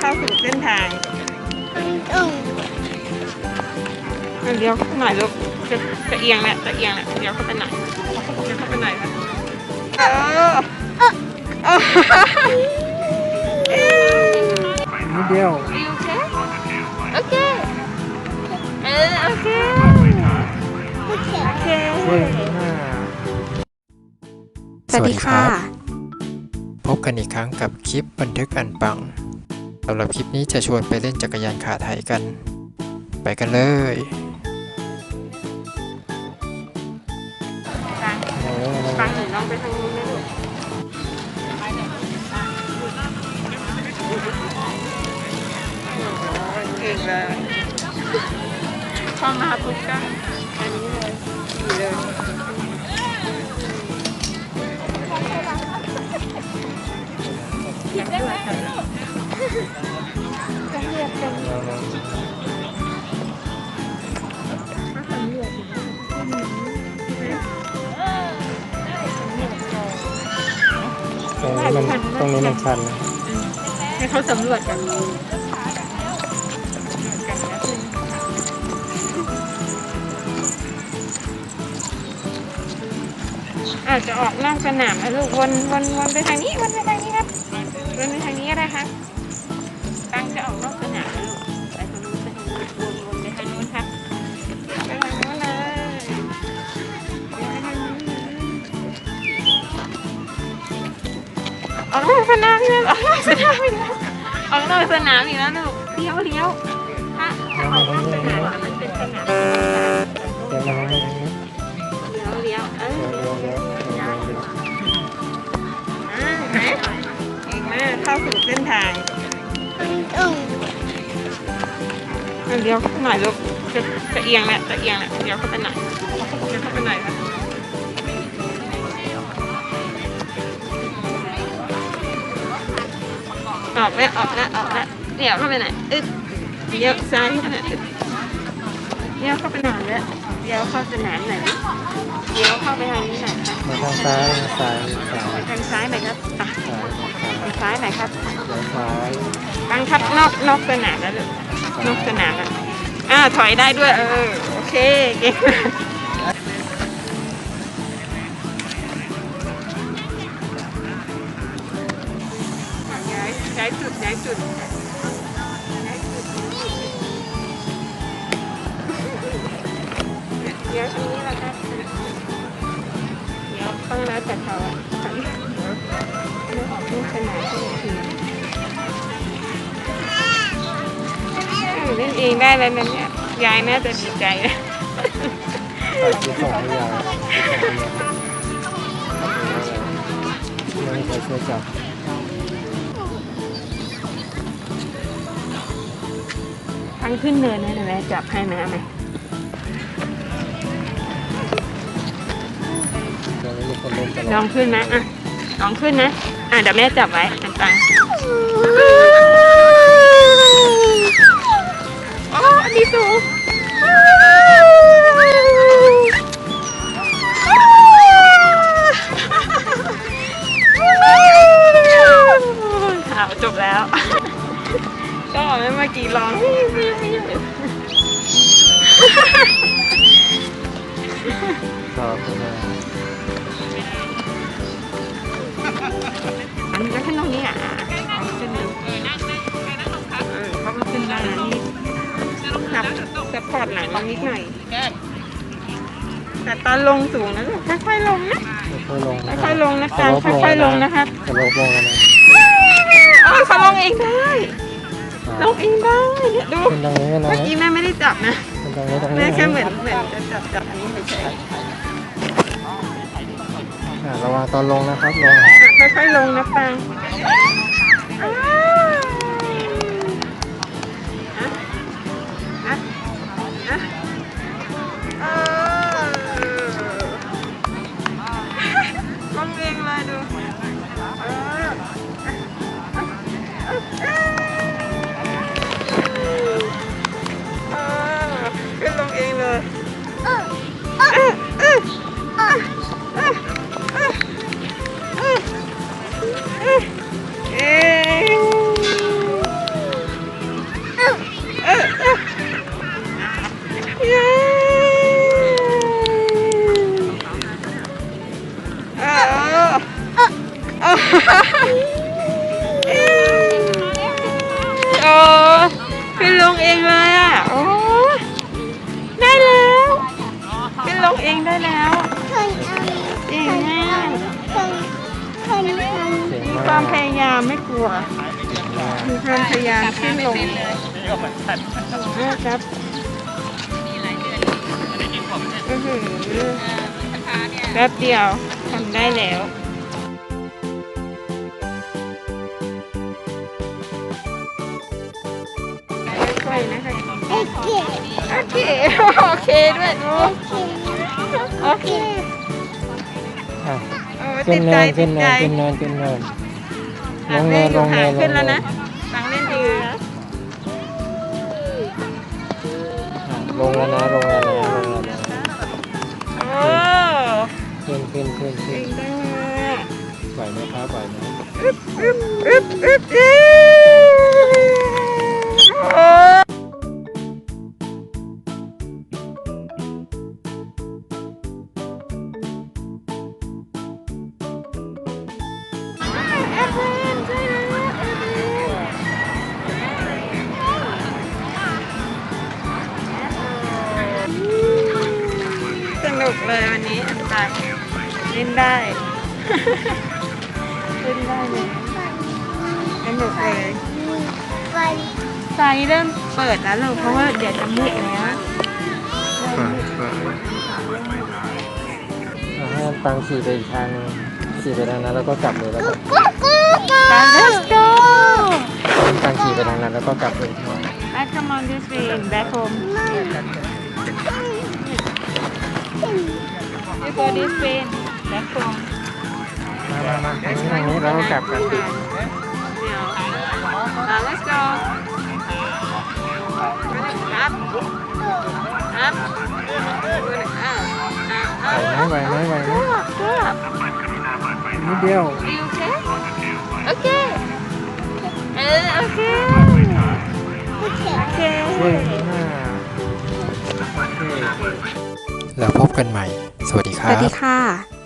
เข้าสู่เส้นทางอืมเลี้ยวหน่อยลูกจะจะเอียงแหละจะเอียงแหละเลี้ยวเข้าไปหน่อยเลี้ยวเข้าไปหน่อยครับเออเออนิดเดียวโอเคโอเคเออโอเคโอเคโอเคเว้ยหน้าสวัสดีค่ะ พบกันอีกครั้งกับคลิปบันทึกอันปังสำหรับคลิปนี้จะชวนไปเล่นจักรยานขาไทยกัน ไปกันเลยฟังโอ้โหฟังหนูน้องไปทางนู้นนะลูกเก่งเลยเข้ามาปุ๊บก็อันนี้เลยดีเลย ตรงนี้มันตรงนี้มันชันนะให้เขาสำรวจกันอาจจะออกนอกสนามนะลูกวนวนวนไปทางนี้วนไปทางนี้ครับวนไปทางนี้ก็ได้ครับตั้งจะออกนอกสนามนะลูก ออกนอกสนามอีกแล้วออกนอกสนามอีกแล้วออกนอกสนามอีกแล้วลูกเลี้ยวเลี้ยวถ้าถ้าออกนอกสนามอะมันเป็นสนามเดี๋ยวมาทางนี้ทางนี้เลี้ยวเลี้ยวเออเดี๋ยวเดี๋ยวเดี๋ยวเอียวเดี๋ยวอ่าเห็นไหมเก่งมากเข้าสู่เส้นทางอืมเลี้ยวหน่อยลูกจะจะเอียงแหละจะเอียงแหละเลี้ยวเข้าไปหน่อยเลี้ยวเข้าไปหน่อยครั ออกแล้วออกแล้วออกแล้วเลี้ยวเข้าไปหน่อยอึ๊ดเลี้ยวซ้ายเข้าไปหน่อยอึ๊ดเลี้ยวเข้าไปหน่อยแล้วเลี้ยวเข้าสนามหน่อยดิเลี้ยวเข้าไปทางนี้หน่อยค่ะมาทางซ้ายทางซ้ายซ้ายไปทางซ้ายหน่อยครับไปซ้ายซ้ายทางซ้ายหน่อยครับเดี๋ยวซ้ายบังคับนอกนอกสนามแล้วลูกนอกสนามอะอ่าถอยได้ด้วยเออโอเคเก่ง ย้ายจุดเดี๋ยวตรงนี้ละครับเดี๋ยวต้องแล้วแต่เขาอะไม่ออกนอกสนามก็โอเคเล่นเองได้แล้วนะเนี่ยยายน่าจะดีใจนะตัดสองให้ยาวไม่มีใครช่วยจับ ทางขึ้นเนินนะเดี๋ยวแม่จับให้นะไหมตรงนี้มีคนเล่นตลลออดงขึ้นนะอะลองขึ้นนะ อะเดี๋ยวแม่จับไว้อันตังโอ้อันนี้สูง อันนี้ก็ขึ้นตรงนี้อะขึ้นดูเออนั่งได้เออเขาก็ขึ้นได้นะนี่ครับสปอร์ตหลังเรานิดหน่อย แต่ตอนลงสูงนะลูกค่อยๆลงนะ ค่อยๆลงนะค่อยๆลงนะการค่อยๆลงนะครับจะลบลงกันนะอ๋อเขาลงเองได้ลงเองได้ดูเมื่อกี้แม่ไม่ได้จับนะ ตรงนี้ตรงแม่นี้แค่เหมือนเหมือนจะจับจับอันนี้เฉยอะระวังตอนลงนะครับลงๆอะค่อยๆลงนะปัง ความพยายามไม่กลัว มีความพยายามขึ้นลงนะครับอื้อหือแป๊บเดียวทำได้แล้วค่อยๆนะคะเอ็กเก็บโอเค โอเคด้วยโอ้โอเคอะโอ้ขึ้ตินดเนิใจนติขึ้ดนใจเนินขึ้นเนินขึ้นเนิน ลงเลเนินลงหาเนินขึ้นแล้วลงเนินะนตังเล่นดีนะอะลงแล้วนะลงแล้วนะลงแล้วนะโอ้ขึ้นขึ้นขึ้นขึ้เก่นงจังเลยอะไหวไหมครับไหวไหมอึ๊บอึ๊บอึ๊บเย้ นุกเลยวันนี้ไปเล่นได้ เล่นได้เลยสนุกเลยไปไฟเริ่มเปิดแล้วลูกเพราะว่าเดี๋ยวจะมืดแล้วให้ตังขี่ไปอีกทางนึงขี่ไปทางนั้นแล้วก็กลับเลยแล้วก็กูกูกูไป let's go ตังขี่ไปทางนั้นแล้วก็กลับเลย back come on this way and back home you go this way and back home มามามาทางนี้ทางนี้แล้วก็กลับกันเดี๋ยวอะ let's go ครับครับอะอะไหวไหมไหวไหมไหวไหมเกือบนิดเดียว Are you okay? Okay. เออโอเคโอเคโอเค แล้วพบกันใหม่ สวัสดีครับ สวัสดีค่ะ